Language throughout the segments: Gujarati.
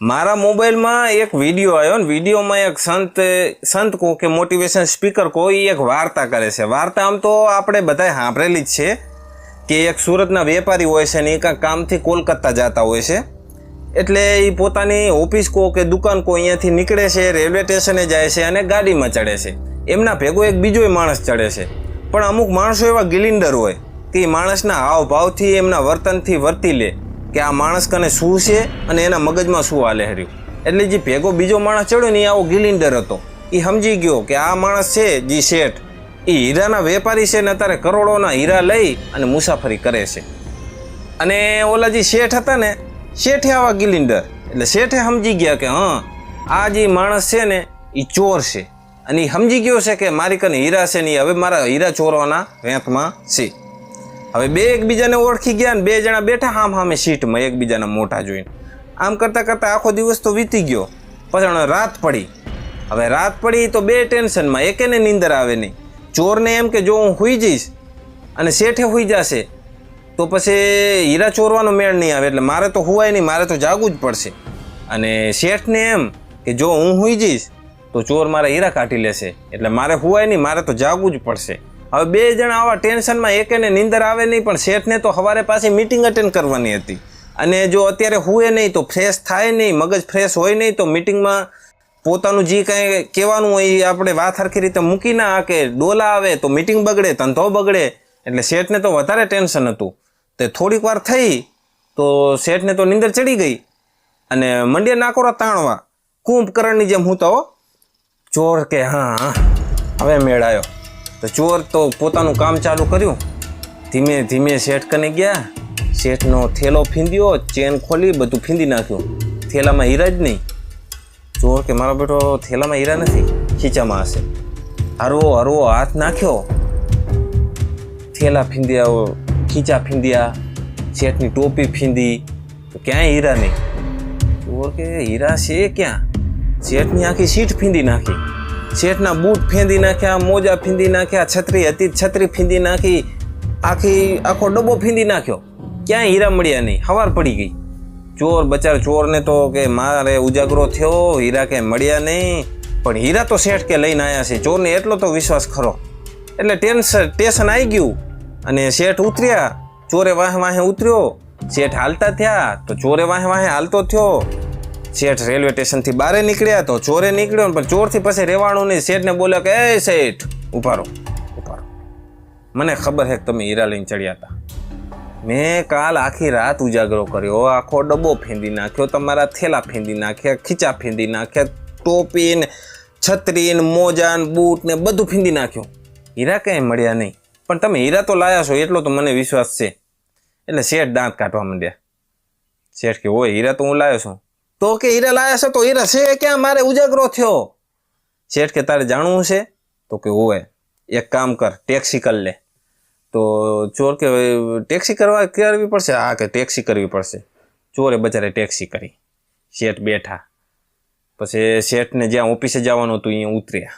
મારા મોબાઈલમાં એક વીડિયો આવ્યો ને, વિડીયોમાં એક સંત સંત કહો કે મોટિવેશન સ્પીકર એ એક વાર્તા કરે છે. વાર્તા આમ તો આપણે બધાએ સાંભળેલી જ છે કે એક સુરતના વેપારી હોય છે ને એ કાંઈક કામથી કોલકાતા જતા હોય છે. એટલે એ પોતાની ઓફિસ કહો કે દુકાન કહો અહીંયાથી નીકળે છે, રેલવે સ્ટેશને જાય છે અને ગાડીમાં ચડે છે. એમના ભેગો એક બીજો માણસ ચડે છે. પણ અમુક માણસો એવા ગિલિન્ડર હોય કે એ માણસના હાવભાવથી એમના વર્તનથી વર્તી લે. કે આ માણસ કને શું છે અને એના મગજમાં શું હાલે હર્યું? એટલે જે ભેગો બીજો માણસ ચડ્યો ને એ આવો ગિલિન્ડર હતો. એ સમજી ગયો કે આ માણસ છે જે શેઠ. એ હીરાના વેપારી છે ને અત્યારે કરોડોના હીરા લઈ અને મુસાફરી કરે છે. અને ઓલા જે શેઠ હતા ને, શેઠે આવા ગિલિન્ડર. એટલે શેઠે સમજી ગયા કે હા, આ જે માણસ છે ને એ ચોર છે. અને એ સમજી ગયો છે કે મારી કને હીરા છે ને હવે મારા હીરા ચોરવાના વેંતમાં છે. હવે બે એકબીજાને ઓળખી ગયા ને બે જણા બેઠા હામ હામે સીટમાં, એકબીજાના મોઢા જોઈને. આમ કરતાં કરતાં આખો દિવસ તો વીતી ગયો, પછી રાત પડી. હવે રાત પડી તો બે ટેન્શનમાં, એકેને નીંદર આવે નહીં. ચોરને એમ કે જો હું હુઈ જઈશ અને શેઠે હુઈ જશે, તો પછી હીરા ચોરવાનો મેળ નહીં આવે, એટલે મારે તો હુવાય નહીં, મારે તો જાગવું જ પડશે. અને શેઠને એમ કે જો હું હુઈ જઈશ, તો ચોર મારા હીરા કાઢી લેશે, એટલે મારે હુવાય નહીં, મારે તો જાગવું જ પડશે. હવે બે જણા આવા ટેન્શનમાં એકેને નીંદર આવે નહીં પણ શેઠને તો સવારે પાછી મિટિંગ અટેન્ડ કરવાની હતી. અને જો અત્યારે હુએ નહીં તો ફ્રેશ થાય નહીં મગજ ફ્રેશ હોય નહીં તો મિટિંગમાં પોતાનું જે કંઈ કહેવાનું હોય એ આપણે વાત સરખી રીતે મૂકી ના કે ડોલા આવે તો મિટિંગ બગડે ધંધો બગડે એટલે શેઠને તો વધારે ટેન્શન હતું. તે થોડીક વાર થઈ તો શેઠને તો નીંદર ચડી ગઈ. અને મંડ્યા નાકોરા તાણવા કુંભકરણની જેમ હું તો ચોર કે હા હા, હવે મેળ આવ્યો તો ચોર તો પોતાનું કામ ચાલુ કર્યું. ધીમે ધીમે શેઠ કને ગયા. શેઠનો થેલો ફીંદ્યો, ચેન ખોલી, બધું ફીંદી નાખ્યું. થેલામાં હીરા જ નહીં. ચોર કે મારો બેટો થેલામાં હીરા નથી, ખીચામાં હશે. હરવો હરવો, હાથ નાખ્યો. થેલા ફીંદ્યા, ખીચા ફીંદ્યા, શેઠની ટોપી ફીંદી, તો ક્યાંય હીરા નહીં. ચોર કે હીરા છે ક્યાં? શેઠની આખી સીટ ફીંદી નાખી. શેઠના બૂટ ફેંદી નાખ્યા, મોજા ફીંદી નાખ્યા, છત્રી હતી છત્રી ફીંદી નાખી, આખી, આખો ડબ્બો ફીંદી નાખ્યો. ક્યાંય હીરા મળ્યા નહીં, હવાર પડી ગઈ. ચોર બચાર ચોરને તો કે મારે ઉજાગરો થયો, હીરા કે મળ્યા નહીં. પણ હીરા તો શેઠ કે લઈને આવ્યા છે, ચોરને એટલો તો વિશ્વાસ ખરો. એટલે ટેન્શન ટેશન આવી ગયું. અને શેઠ ઉતર્યા, ચોરે વાહે વાહે ઉતર્યો. શેઠ હાલતા થયા, તો ચોરે વાહે વાહે હાલતો થયો. શેઠ રેલવે સ્ટેશનથી બહાર નીકળ્યા તો ચોરે નીકળ્યો પણ ચોરથી પછી રહેવાનું નહીં શેઠને બોલ્યો કે, એ શેઠ ઉભારો ઉભારો મને ખબર છે કે તમે હીરા લઈને ચડ્યા હતા. મેં કાલ આખી રાત ઉજાગરો કર્યો, આખો ડબ્બો ફેંદી નાખ્યો, તમારા થેલા ફેંદી નાખ્યા, ખીચા ફેંદી નાખ્યા ટોપીને છત્રીને મોજાને બૂટ ને બધું ફેંદી નાખ્યું. હીરા કંઈ મળ્યા નહીં. પણ તમે હીરા તો લાયા છો, એટલો તો મને વિશ્વાસ છે. એટલે શેઠ દાંત કાઢવા માંડ્યા. શેઠ કે, ઓય, હીરા તો હું લાવ્યો છું. તો કે હીરા લાયા છે તો હીરા છે ક્યાં? મારે ઉજાગરો થયો. શેઠ કે, તારે જાણવું છે? તો કે હોય એક કામ કર ટેક્સી કર લે. તો ચોર કે ટેક્સી કરવા કરવી પડશે? હા, કે ટેક્સી કરવી પડશે. ચોરે બચારે ટેક્સી કરી. શેઠ બેઠા. પછી શેઠને જ્યાં ઓફિસે જવાનું હતું અહીંયા ઉતર્યા.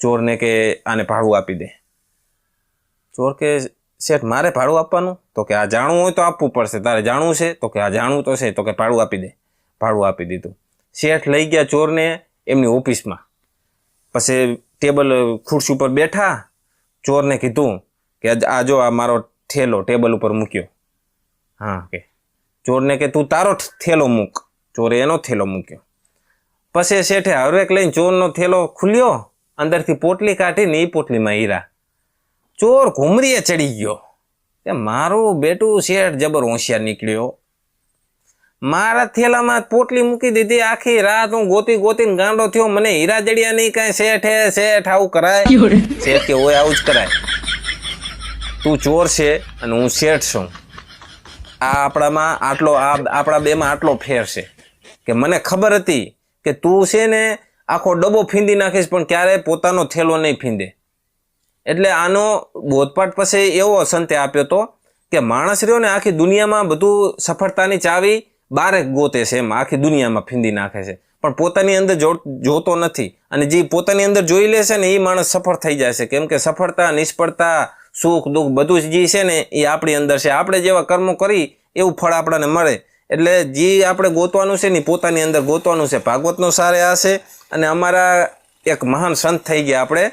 ચોરને કે, આને ભાડું આપી દે. ચોર કે, શેઠ, મારે ભાડું આપવાનું? તો કે, આ જાણવું હોય તો આપવું પડશે. તારે જાણવું છે? તો કે આ જાણવું તો છે. તો કે, ભાડું આપી દે. ભાડું આપી દીધું. શેઠ લઈ ગયા ચોરને એમની ઓફિસમાં. પછી ટેબલ ખુરશી ઉપર બેઠા, ચોરને કીધું કે આ જો આ મારો થેલો ટેબલ ઉપર મૂક્યો. હા, કે. ચોરને કે, તું તારો થેલો મૂક. ચોરે એનો થેલો મૂક્યો. પછી શેઠે હરવેક લઈને ચોરનો થેલો ખુલ્યો, અંદરથી પોટલી કાઢીને એ પોટલીમાં હીરા. ચોર ઘુમરીએ ચડી ગયો. કે મારું બેટું શેઠ જબર હોશિયાર નીકળ્યો. મારા થેલામાં પોટલી મૂકી દીધી આખી રાત. હું ગોતી ગોતીને ગાંડો થયો. મને હીરા જડિયા નહીં કાંઈ શેઠ હે શેઠ આવું કરાય. શેઠ કે હોય આવું જ કરાય. તું ચોર છે અને હું શેઠ છું. આ આપણામાં આટલો આ આપણા બેમાં આટલો ફેર છે. કે મને ખબર હતી કે તું છે ને આખો ડબ્બો ફીંદી નાખીશ પણ ક્યારેય પોતાનો થેલો નહીં ફીંદે. એટલે આનો બોધપાઠ પછી એવો સંતે આપ્યો તો કે માણસ રહ્યો ને આખી દુનિયામાં બધું સફળતાની ચાવી બારે ગોતે છે એમ, આખી દુનિયામાં ફીંદી નાખે છે. પણ પોતાની અંદર જોતો નથી. અને જે પોતાની અંદર જોઈ લે છે ને, એ માણસ સફળ થઈ છે. કેમ કે સફળતા, નિષ્ફળતા, સુખ, દુઃખ બધું જ જે છે ને, એ આપણી અંદર છે. આપણે જેવા કર્મો કરી, એવું ફળ આપણને મળે. એટલે જે આપણે ગોતવાનું છે ને પોતાની અંદર ગોતવાનું છે. ભાગવતનો સારે આ અને અમારા એક મહાન સંત થઈ ગયા આપણે,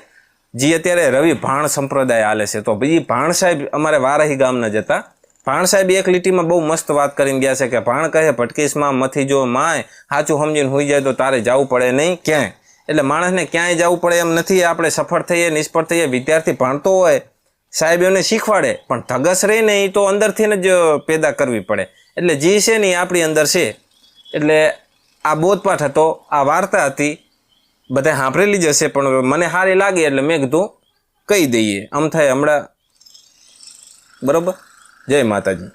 જે અત્યારે રવિ ભાણ સંપ્રદાય હાલે છે. તો એ ભાણ સાહેબ અમારે વારાહી ગામના જ હતા. ભાણ સાહેબ એક લીટીમાં બહુ મસ્ત વાત કરીને ગયા છે કે, ભાણ કહે ભટકીસમાં મથી જો માય, સાચું સમજીને હોઈ જાય તો તારે જવું પડે નહીં, ક્યાંય? એટલે માણસને ક્યાંય જવું પડે એમ નથી, આપણે સફળ થઈએ, નિષ્ફળ થઈએ, વિદ્યાર્થી ભણતો હોય, સાહેબ એમને શીખવાડે, પણ ધગસ રહી ને એ તો અંદરથી જ પેદા કરવી પડે. એટલે જે છે ને એ આપણી અંદર છે. એટલે આ બોધપાઠ હતો, આ વાર્તા હતી, બધા સાંભળેલી જ હશે, પણ મને સારી લાગી, એટલે મેં કીધું, કહી દઈએ. આમ થાય હમણાં. બરોબર? જય માતાજી.